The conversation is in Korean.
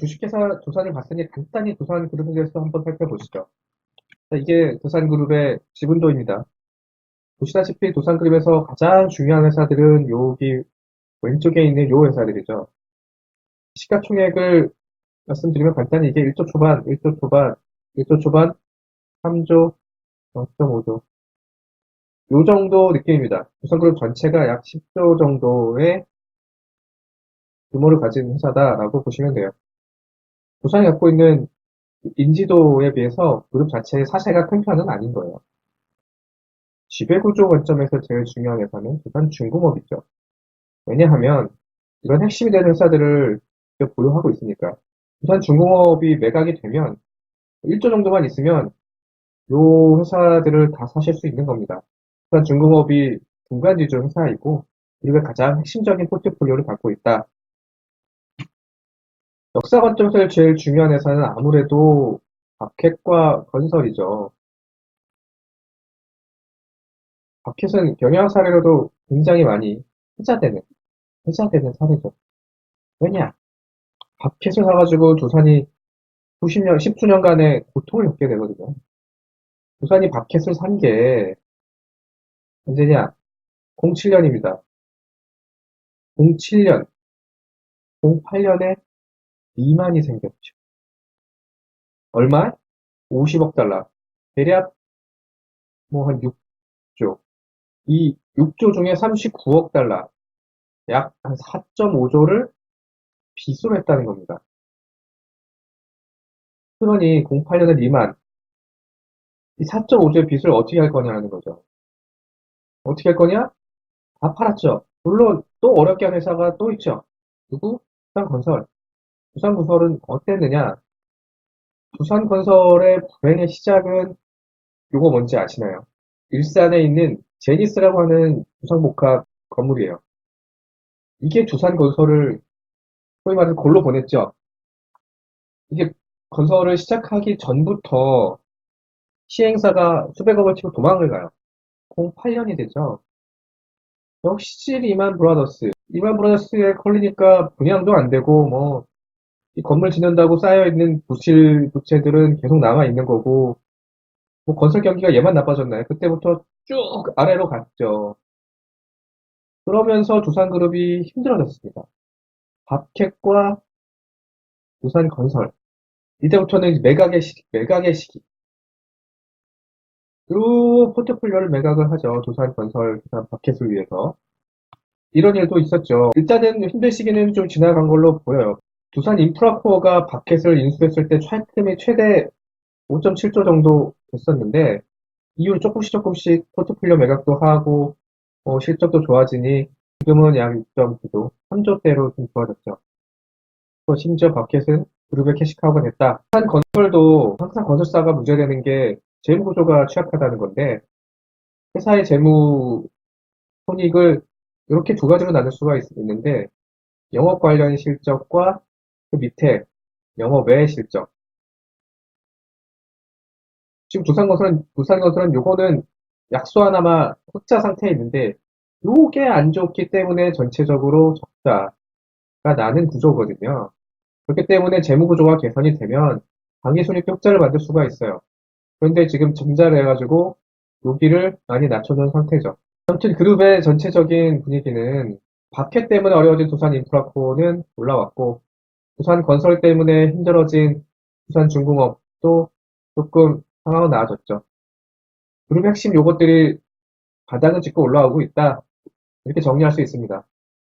주식회사 두산을 봤으니 간단히 두산그룹에 대해서 한번 살펴보시죠. 자, 이게 두산그룹의 지분도입니다. 보시다시피 두산그룹에서 가장 중요한 회사들은 여기 왼쪽에 있는 요 회사들이죠. 시가총액을 말씀드리면 간단히 이게 1조 초반, 1조 초반, 1조 초반, 3조, 0.5조. 요 정도 느낌입니다. 두산그룹 전체가 약 10조 정도의 규모를 가진 회사다라고 보시면 돼요. 두산이 갖고 있는 인지도에 비해서 그룹 자체의 사세가 큰 편은 아닌 거예요. 지배구조 관점에서 제일 중요한 회사는 두산 중공업이죠. 왜냐하면 이런 핵심이 되는 회사들을 보유하고 있으니까. 두산 중공업이 매각이 되면 1조 정도만 있으면 요 회사들을 다 사실 수 있는 겁니다. 두산 중공업이 중간 지주 회사이고 그리고 가장 핵심적인 포트폴리오를 갖고 있다. 역사 관점에서 제일 중요한 회사는 아무래도 밥캣과 건설이죠. 밥캣은 경영 사례로도 굉장히 많이 회자되는, 회자되는 사례죠. 왜냐? 밥캣을 사가지고 두산이 수십 년, 십수년간의 고통을 겪게 되거든요. 두산이 밥캣을 산 게 언제냐? 07년입니다. 07년, 08년에 리만이 생겼죠. 얼마? 50억 달러. 대략 뭐 한 6조. 이 6조 중에 39억 달러. 약 한 4.5조를 빚으로 했다는 겁니다. 그러니 08년에 리만. 이 4.5조의 빚을 어떻게 할 거냐는 거죠. 어떻게 할 거냐? 다 팔았죠. 물론 또 어렵게 한 회사가 또 있죠. 누구? 부산건설. 부산건설은 어땠느냐? 부산건설의 불행의 시작은 요거 뭔지 아시나요? 일산에 있는 제니스라고 하는 부산복합 건물이에요. 이게 두산건설을 소위 말해서 골로 보냈죠. 이게 건설을 시작하기 전부터 시행사가 수백억을 치고 도망을 가요. 08년이 되죠. 역시 리만 브라더스. 리만 브라더스에 걸리니까 분양도 안 되고 뭐 이 건물 짓는다고 쌓여있는 부실 부채들은 계속 남아있는 거고, 뭐 건설 경기가 얘만 나빠졌나요? 그때부터 쭉 아래로 갔죠. 그러면서 두산그룹이 힘들어졌습니다. 밥캣과 두산건설. 이때부터는 매각의 시기, 매각의 시기. 그 포트폴리오를 매각을 하죠. 두산건설, 두산 밥캣을 위해서. 이런 일도 있었죠. 일단은 힘든 시기는 좀 지나간 걸로 보여요. 두산 인프라코어가 밥캣을 인수했을 때 차입금이 최대 5.7조 정도 됐었는데 이후로 조금씩 조금씩 포트폴리오 매각도 하고 어, 실적도 좋아지니 지금은 약 6.9조, 3조대로 좀 좋아졌죠. 또 심지어 밥캣은 그룹의 캐시카우가 됐다. 두산 건설도 항상 건설사가 문제되는 게 재무 구조가 취약하다는 건데 회사의 재무 손익을 이렇게 두 가지로 나눌 수가 있, 있는데 영업 관련 실적과 그 밑에 영업 외 실적. 지금 두산건설은, 두산건설은 요거는 약수 하나만 흑자 상태에 있는데, 요게 안 좋기 때문에 전체적으로 적자가 나는 구조거든요. 그렇기 때문에 재무구조가 개선이 되면 당기순이익 흑자를 만들 수가 있어요. 그런데 지금 증자를 해가지고 여기를 많이 낮춰놓은 상태죠. 아무튼 그룹의 전체적인 분위기는 박해 때문에 어려워진 두산 인프라코는 올라왔고 부산 건설 때문에 힘들어진 부산 중공업도 조금 상황은 나아졌죠. 그룹 핵심 요것들이 바닥을 짚고 올라오고 있다. 이렇게 정리할 수 있습니다.